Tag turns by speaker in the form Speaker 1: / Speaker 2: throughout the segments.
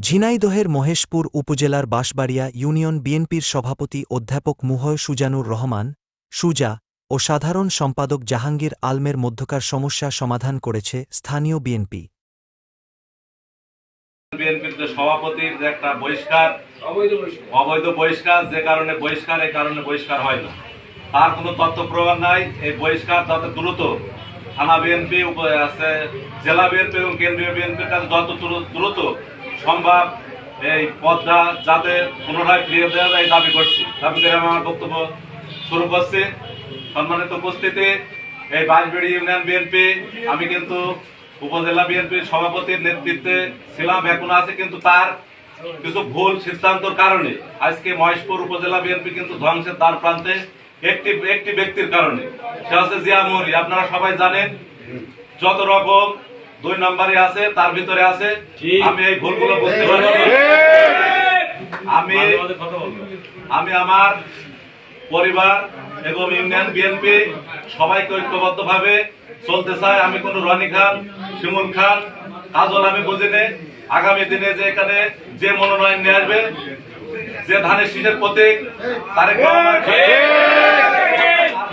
Speaker 1: ঝিনাইদহের মহেশপুর উপজেলার বাঁশবাড়িয়া ইউনিয়ন বিএনপির সভাপতি অধ্যাপক মুহয় সুজানুর রহমান সুজা ও সাধারণ সম্পাদক জাহাঙ্গীর আলমের মধ্যকার সমস্যা সমাধান করেছে স্থানীয় বিএনপি।
Speaker 2: বিএনপির যে সভাপতির যে একটা বহিষ্কার অবৈধ বহিষ্কার। যে কারণে বহিষ্কার এই কারণে বহিষ্কার হয় না। তার কোনো তথ্য প্রমাণ নাই এই বহিষ্কার যত দ্রুত থানা বিএনপি আছে, জেলা বিএনপি এবং কেন্দ্রীয় বিএনপির কাছে যত দ্রুত সম্ভব এই পদটা যাতে পুনরায় ফিরিয়ে দেওয়া যায় দাবি করছি। দাবি করে আমি আমার বক্তব্য শুরু করছি। সম্মানিত উপস্থিতি, এই বাঁশবেড়ি ইউনিয়ন বিএনপি, আমি কিন্তু উপজেলা বিএনপির সভাপতির নেতৃত্বে ছিলাম, এখন আছে কিন্তু তার কিছু ভুল সিদ্ধান্তর কারণে। আজকে মহেশপুর উপজেলা বিএনপি কিন্তু ধ্বংসের দ্বার প্রান্তে একটি একটি ব্যক্তির কারণে। সে হচ্ছে জিয়া মৌরি। আপনারা সবাই জানেন যত রকম দুই নম্বরে আছে তার ভিতরে আছে। আমি এই ভুলগুলো বুঝতে পারি আমি আমি আমার পরিবার এবং ইউনিয়ন বিএনপি সবাইকে ঐক্যবদ্ধভাবে চলতে চাই। আমি কোনো রনি খান শিমুল খান কাজল আমি বুঝি নে। আগামী দিনে যে এখানে যে মনোনয়ন নিয়ে আসবে যে ধানের শীতের প্রতীক তারেক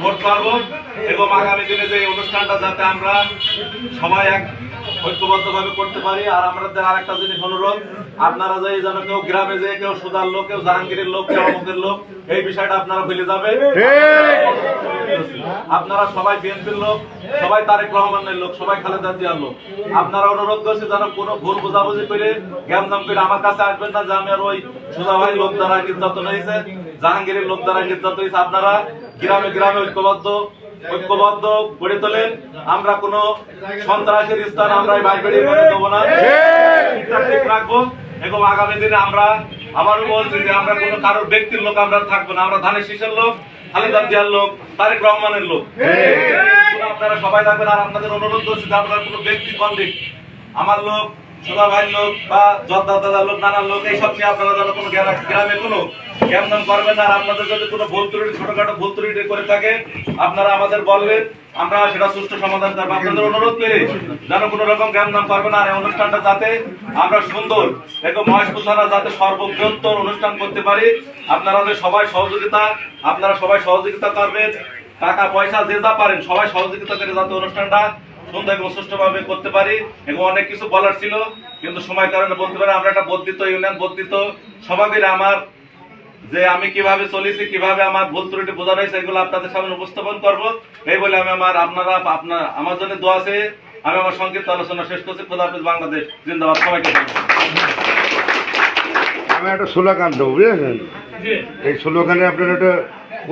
Speaker 2: ভোট পারব এবং আগামী দিনে যে অনুষ্ঠানটা যাতে আমরা সবাই এক ঐক্যবদ্ধভাবে করতে পারি। আর আমাদের আরেকটা জিনিস অনুরোধ আপনারা যে যেন কেউ গ্রামে যে কেউ সুদার লোক কেউ জাহাঙ্গীরের লোক কেউ অমুকের লোক এই বিষয়টা আপনারা ভুলে যাবে আপনারা সবাই বিএনপির লোক সবাই তারেক রহমানের লোক সবাই খালেদা জিয়ার লোক। আপনারা অনুরোধ করছি যেন কোনো ভুল বোঝাবুঝি করে জ্ঞান দাম করে আমার কাছে আসবেন না যে আমি আর ওই সুদা ভাই লোক দ্বারা নির্যাতন হয়েছে জাহাঙ্গীরের লোক দ্বারা নির্যাতন হয়েছে। আপনারা গ্রামে গ্রামে ঐক্যবদ্ধ ঐক্যবদ্ধ গড়ে তোলেন আমরা কোন সন্ত্রাসের স্থান আমরা করে দেবো না। ঠিক রাখব। এবং আগামী দিনে আমরা আবারও বলছি যে আমরা কোনো কারোর ব্যক্তির লোক আমরা থাকব না। আমরা ধানের শীষের লোক খালেদা জিয়ার লোক তারেক রহমানের লোক। আপনারা সবাই থাকবেন। আর আপনাদের অনুরোধ করছি যে আপনারা কোনো ব্যক্তি কন্ডিক আমার লোক সুধা ভাই লোক বা জর্দা দাদার লোক, নানার লোক, এইসব নিয়ে আপনারা যেন কোনো গ্রামে কোনো জ্ঞান করবেন না। আর আপনাদের যদি কোনো ভুল ত্রুটি, ছোটখাটো ভুল ত্রুটি করে থাকে, আপনারা আমাদের বলবেন, আমরা সেটা সুষ্ঠু সমাধান করব। আপনাদের অনুরোধ করে যেন কোনো রকম নাম করবেন আর এই অনুষ্ঠানটা যাতে আমরা সুন্দর এবং মহেশপুর থানা যাতে সর্ববৃহত্তর অনুষ্ঠান করতে পারি। আপনারা সবাই সহযোগিতা, আপনারা সবাই সহযোগিতা করবেন। টাকা পয়সা যে যা পারেন, সবাই সহযোগিতা করে যাতে অনুষ্ঠানটা সুন্দর এবং সুষ্ঠুভাবে করতে পারি এবং অনেক কিছু বলার ছিল কিন্তু সময় কারণে বলতে পারি আমরা একটা বর্ধিত ইউনিয়ন বর্ধিত সভাপতি আমার যে আমি কীভাবে চলেছি কীভাবে আমার ভুল ত্রুটি বোঝানো হয়েছে এগুলো আপনাদের সামনে উপস্থাপন করব। এই বলে আমি আমার আপনারা আপনার আমার জন্য দোয়া আছে। আমি আমার সংক্ষিপ্ত আলোচনা শেষ করছি। খোদা হাফিজ বাংলাদেশ জিন্দাবাদ। সবাইকে
Speaker 3: আমি একটা স্লোগান দেবো বুঝেছেন? এই স্লোগানে আপনারা একটা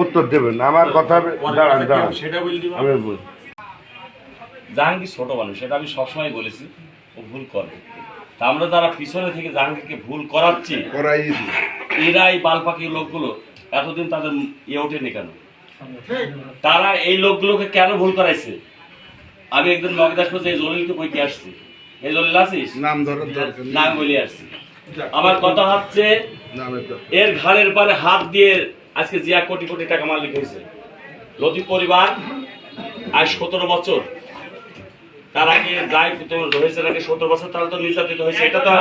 Speaker 3: উত্তর দেবেন। আমার কথা দাঁড়ান দাঁড়ান। আমি বল
Speaker 4: জাহাঙ্গীর ছোট মানুষ সেটা আমি সবসময় বলেছি ও ভুল করে। তা আমরা যারা পিছনে থেকে জাহাঙ্গীরকে ভুল করাচ্ছি
Speaker 3: করাই দিই।
Speaker 4: এরা বালপাকি লোকগুলো এতদিন তাদের ইয়ে ওঠেনি কেন? তারা এই লোকগুলোকে কেন ভুল করাইছে? আমি একদিন মগদাস করছি এই জলিলকে বইতে আসছি এই জলিল আছিস?
Speaker 3: নাম ধরার দরকার
Speaker 4: নাম বলে আসছি। আমার কথা হচ্ছে এর ঘাড়ের পারে হাত দিয়ে আজকে জিয়া কোটি কোটি টাকা মালিক হয়েছে। লতিফ পরিবার আজ সতেরো বছর। তার আগে যাই নাকি সতেরো বছর তারা তো নির্যাতিত হয়েছে এটা তো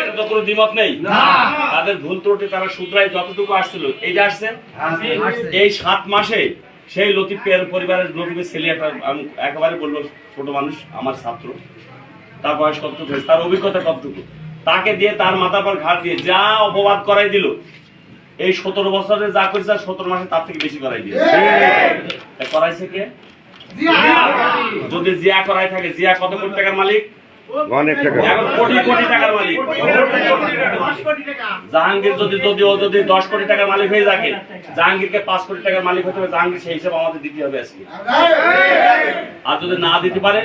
Speaker 4: এটা তো কোনো দ্বিমত নেই। তাদের ভুল ত্রুটি তারা শুধরাই যতটুকু আসছিল। এইটা আসছে এই সাত মাসে সেই লতিফের পরিবারের ছেলে একটা একেবারে বলব ছোট মানুষ আমার ছাত্র। তার বয়স কতটুকু হয়েছে? তার অভিজ্ঞতা কতটুকু? তাকে দিয়ে তার মাথার পর ঘাট দিয়ে যা অপবাদ করাই দিল এই সতেরো বছরে যা করেছে সতেরো মাসে তার থেকে বেশি করাই দিয়ে করাইছে কে? যদি জিয়া করাই থাকে জিয়া কত কোটি টাকার মালিক?
Speaker 3: অনেক টাকা
Speaker 4: কোটি কোটি টাকার মালিক? জাহাঙ্গীর যদি যদি ও যদি দশ কোটি টাকার মালিক হয়ে থাকে জাহাঙ্গীরকে পাঁচ কোটি টাকার মালিক হতে হবে। জাহাঙ্গীর সেই হিসাবে আমাদের দিতে হবে আজকে। আর যদি না দিতে পারে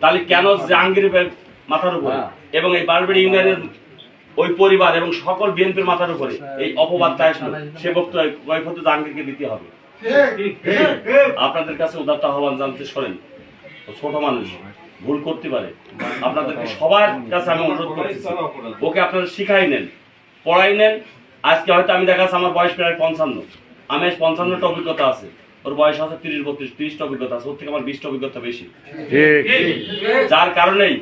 Speaker 4: তাহলে কেন জাহাঙ্গীর মাথার উপরে? এবং এই বারবাড়ি ইউনিয়নের ওই পরিবার এবং সকল বিএনপির মাথার উপরে এই অপবাদটা আসলো সে বক্তব্য জাহাঙ্গীরকে দিতে হবে। আপনাদের কাছে উদারতা আহ্বান জানতে শোনেন। ছোট মানুষ ভুল করতে পারে। আপনাদেরকে সবার কাছে আমি অনুরোধ করছি ওকে আপনারা শিখাই নেন পড়াই নেন। আজকে হয়তো আমি দেখা আমার বয়স প্রায় পঞ্চান্ন। আমি আজ পঞ্চান্নটা অভিজ্ঞতা আছে। ওর বয়স আছে তিরিশ বত্রিশ তিরিশটা অভিজ্ঞতা আছে। ওর থেকে আমার বিশটা অভিজ্ঞতা বেশি। যার কারণেই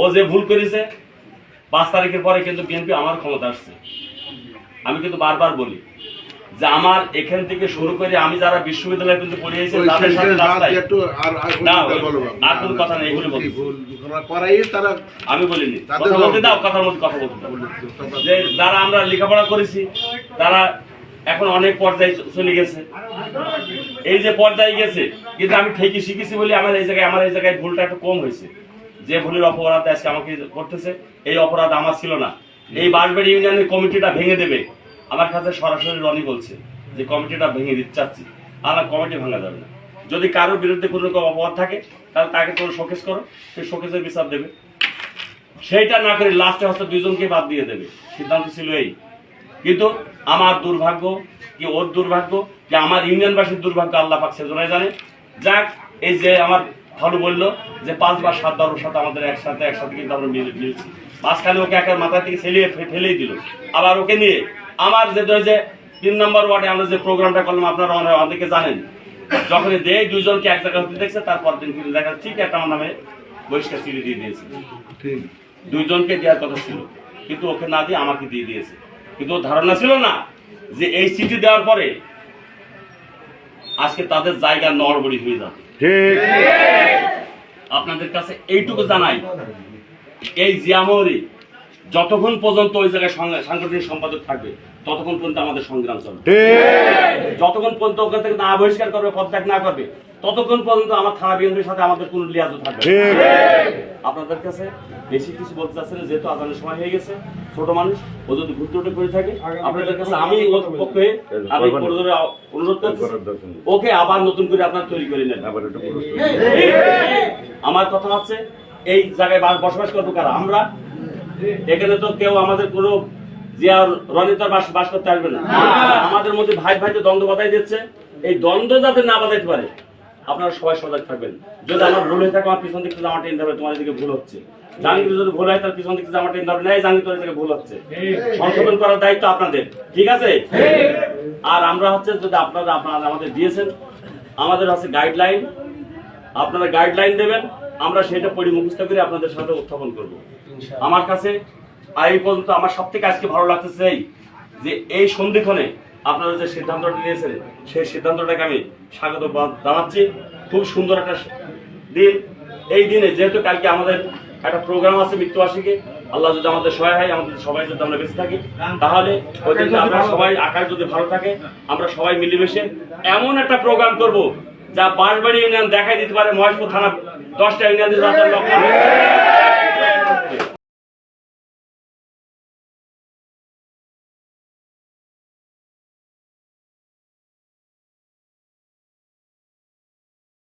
Speaker 4: ও যে ভুল করেছে পাঁচ তারিখের পরে কিন্তু বিএনপি আমার ক্ষমতা আসছে। আমি কিন্তু বারবার বলি যে আমার এখান থেকে শুরু করে আমি যারা বিশ্ববিদ্যালয়ে কিন্তু পড়িয়েছি তাদের সাথে রাস্তায়।
Speaker 5: একটু আর
Speaker 4: না। আর কোনো কথা নেই এগুলো বলছি।
Speaker 5: করাই তারা
Speaker 4: আমি বলিনি। কথা বলতে দাও। কথার মধ্যে কথা বলতে যে যারা আমরা লেখাপড়া করেছি তারা এখন অনেক পর্যায়ে চলে গেছে। এই যে পর্যায়ে গেছে কিন্তু আমি ঠিকই শিখেছি বলে আমার এই জায়গায় আমার এই জায়গায় ভুলটা একটু কম হয়েছে। যে ভুলের অপরাধ আজকে আমাকে করতেছে এই অপরাধ আমার ছিল না। এই বাঁশবাড়ি ইউনিয়নের কমিটিটা ভেঙে দেবে। আমার কাছে সরাসরি রনি বলছে যে কমিটিটা ভেঙে দিতে চাচ্ছি। আমার কমিটি ভাঙা যাবে না। যদি কারোর বিরুদ্ধে কোনো রকম অপরাধ থাকে, তাহলে তাকে কোনো শোকেস করো, সে শোকেসের বিচার দেবে। সেইটা না করে লাস্টে হয়তো দুইজনকে বাদ দিয়ে দেবে। সিদ্ধান্ত ছিল এই। কিন্তু আমার দুর্ভাগ্য কি ওর দুর্ভাগ্য যে আমার ইউনিয়নবাসীর দুর্ভাগ্য আল্লাহ পাক সেজনাই জানে। যাক, এই যে আমার ভালো বলল যে পাঁচবার সাত বারের সাথে আমাদের একসাথে একসাথে কিন্তু আমরা মিল মিলছি। মাঝখানে ওকে একের মাথা থেকে ছেলিয়ে ফে- ফেলেই দিল। আবার ওকে নিয়ে আমার যে ওই যে তিন নম্বর ওয়ার্ডে আমরা যে প্রোগ্রামটা করলাম আপনারা অনেকে জানেন। যখন দেয় দুইজনকে এক জায়গায় হতে দেখছে তারপর দিন কিন্তু দেখা ঠিক একটা আমার নামে বহিষ্কার চিঠি দিয়ে দিয়েছে। দুইজনকে দেওয়ার কথা ছিল কিন্তু ওকে না দিয়ে আমাকে দিয়ে দিয়েছে। কিন্তু ওর ধারণা ছিল না যে এই চিঠি দেওয়ার পরে আজকে তাদের জায়গা নড়বড়ি হয়ে যাবে। আপনাদের কাছে এইটুকু জানাই এই জিয়ামরি যতক্ষণ পর্যন্ত ওই জায়গায় সাংগঠনিক সম্পাদক থাকবে ততক্ষণ পর্যন্ত আমাদের সংগ্রাম চলবে। যতক্ষণ পর্যন্ত ওখান থেকে না বহিষ্কার করবে পদত্যাগ না করবে ততক্ষণ পর্যন্ত আমার থানা বিএনপির সাথে আমাদের কোনো লিয়াজ থাকবে আপনাদের কাছে বেশি কিছু বলতে চাচ্ছি না যেহেতু আজানের সময় হয়ে গেছে ছোট মানুষ ও যদি ঘুরতে করে থাকে আপনাদের কাছে আমি ওর পক্ষে আমি অনুরোধ করছি ওকে আবার নতুন করে আপনারা তৈরি করে নেন। আমার কথা হচ্ছে এই জায়গায় বসবাস করব কারা? আমরা এখানে তো কেউ আমাদের কোনো জিয়া রনিতার বাস বাস করতে আসবে না। আমাদের মধ্যে ভাই ভাই ভাইতে দ্বন্দ্ব বাধাই দিচ্ছে। এই দ্বন্দ্ব যাতে না বাধাইতে পারে আপনারা সবাই সজাগ থাকবেন। যদি আমার ভুল হয়ে থাকে আমার পিছন দিক আমার টেন হবে তোমার দিকে ভুল হচ্ছে। জাহাঙ্গীর যদি ভুল হয় তার পিছন দিক আমার টেন হবে না জাহাঙ্গীর দিকে ভুল হচ্ছে। সংশোধন করার দায়িত্ব আপনাদের। ঠিক আছে? আর আমরা হচ্ছে যদি আপনারা আপনারা আমাদের দিয়েছেন আমাদের হচ্ছে গাইডলাইন আপনারা গাইডলাইন দেবেন। আমরা সেটা পড়ি মুখস্থ করে আপনাদের সাথে উত্থাপন করব। আমার কাছে আর এই পর্যন্ত আমার সব থেকে আজকে ভালো লাগতেছে এই, যে এই সন্ধিক্ষণে আপনারা যে সিদ্ধান্তটা নিয়েছেন, সেই সিদ্ধান্তটাকে আমি স্বাগত জানাচ্ছি। খুব সুন্দর একটা দিন। এই দিনে যেহেতু কালকে আমাদের একটা প্রোগ্রাম আছে মৃত্যুবার্ষিকী, আল্লাহ যদি আমাদের সহায় হয়, আমাদের সবাই যদি আমরা বেঁচে থাকি, তাহলে ওই আমরা সবাই আকাশ যদি ভালো থাকে, আমরা সবাই মিলেমিশে এমন একটা প্রোগ্রাম করব যা বাঁশবাড়ি ইউনিয়ন দেখাই দিতে পারে মহেশপুর থানা দশটা ইউনিয়ন